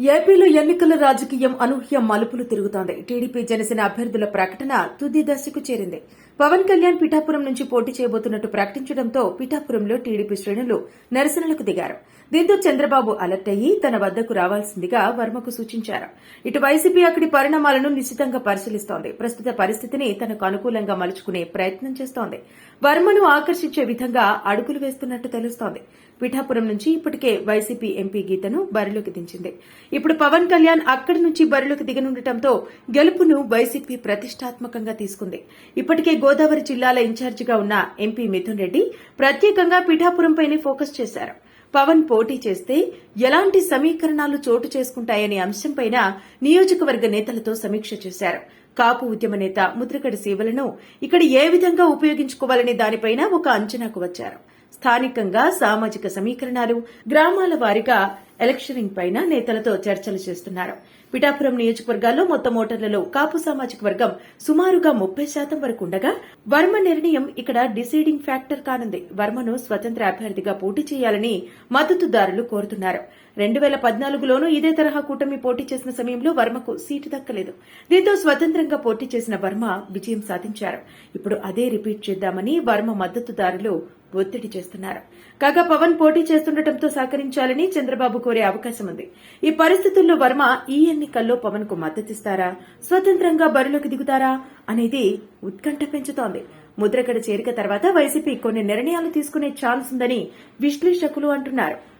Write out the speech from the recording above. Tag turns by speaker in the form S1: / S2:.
S1: ఏపీలో ఎన్నికల రాజకీయం అనూహ్య మలుపులు తిరుగుతోంది. టీడీపీ జనసేన అభ్యర్థుల ప్రకటన తుది దశకు చేరింది. పవన్ కళ్యాణ్ పిఠాపురం నుంచి పోటీ చేయబోతున్నట్టు ప్రకటించడంతో పిఠాపురంలో టీడీపీ శ్రేణులు నిరసనలకు దిగారు. దీంతో చంద్రబాబు అలర్ట్ అయ్యి తన వద్దకు రావాల్సిందిగా వర్మకు సూచించారు. ఇటు వైసీపీ అక్కడి పరిణామాలను నిశితంగా పరిశీలిస్తోంది. ప్రస్తుత పరిస్థితిని తనకు అనుకూలంగా మలుచుకునే ప్రయత్నం చేస్తోంది. వర్మను ఆకర్షించే విధంగా అడుగులు వేస్తున్నట్టు తెలుస్తోంది. పిఠాపురం నుంచి ఇప్పటికే వైసీపీ ఎంపీ గీతను బరిలోకి దించింది. ఇప్పుడు పవన్ కళ్యాణ్ అక్కడి నుంచి బరిలోకి దిగనుండటంతో గెలుపును వైసీపీ ప్రతిష్టాత్మకంగా తీసుకుంది. ఇప్పటికే గోదావరి జిల్లాల ఇన్ఛార్జిగా ఉన్న ఎంపీ మిథున్ రెడ్డి ప్రత్యేకంగా పిఠాపురంపైనే ఫోకస్ చేశారు. పవన్ పోటీ చేస్తే ఎలాంటి సమీకరణాలు చోటు చేసుకుంటాయనే అంశంపైన నియోజకవర్గ నేతలతో సమీక్ష చేశారు. కాపు ఉద్యమ నేత ముద్రగడ సేవలను ఇక్కడ ఏ విధంగా ఉపయోగించుకోవాలనే దానిపైన ఒక అంచనాకు వచ్చారు. స్థానికంగా సామాజిక సమీకరణాలు గ్రామాల వారీగా ఎలక్షనింగ్ పైన నేతలతో చర్చలు చేస్తున్నారు. పిఠాపురం నియోజకవర్గాల్లో మొత్తం ఓటర్లలో కాపు సామాజిక వర్గం సుమారుగా ముప్పై శాతం వరకు ఉండగా వర్మ నిర్ణయం ఇక్కడ డిసైడింగ్ ఫ్యాక్టర్ కానుంది. వర్మను స్వతంత్ర అభ్యర్థిగా పోటీ చేయాలని మద్దతుదారులు కోరుతున్నారు. రెండు వేల పద్నాలుగులోనూ ఇదే తరహా కూటమి పోటీ చేసిన సమయంలో వర్మకు సీటు దక్కలేదు. దీంతో స్వతంత్రంగా పోటీ చేసిన వర్మ విజయం సాధించారు. ఇప్పుడు అదే రిపీట్ చేద్దామని వర్మ మద్దతుదారులు ఒత్తిడి చేస్తున్నారు. కాగా పవన్ పోటీ చేస్తుండటంతో సహకరించాలని చంద్రబాబు కోరే అవకాశం ఉంది. ఈ పరిస్థితుల్లో వర్మ ఈ ఎన్నికల్లో పవన్కు మద్దతిస్తారా? స్వతంత్రంగా బరిలోకి దిగుతారా? అనేది ఉత్కంఠ పెంచుతోంది. ముద్రగడ చేరిక తర్వాత వైసీపీ కొన్ని నిర్ణయాలు తీసుకునే ఛాన్స్ ఉందని విశ్లేషకులు అంటున్నారు.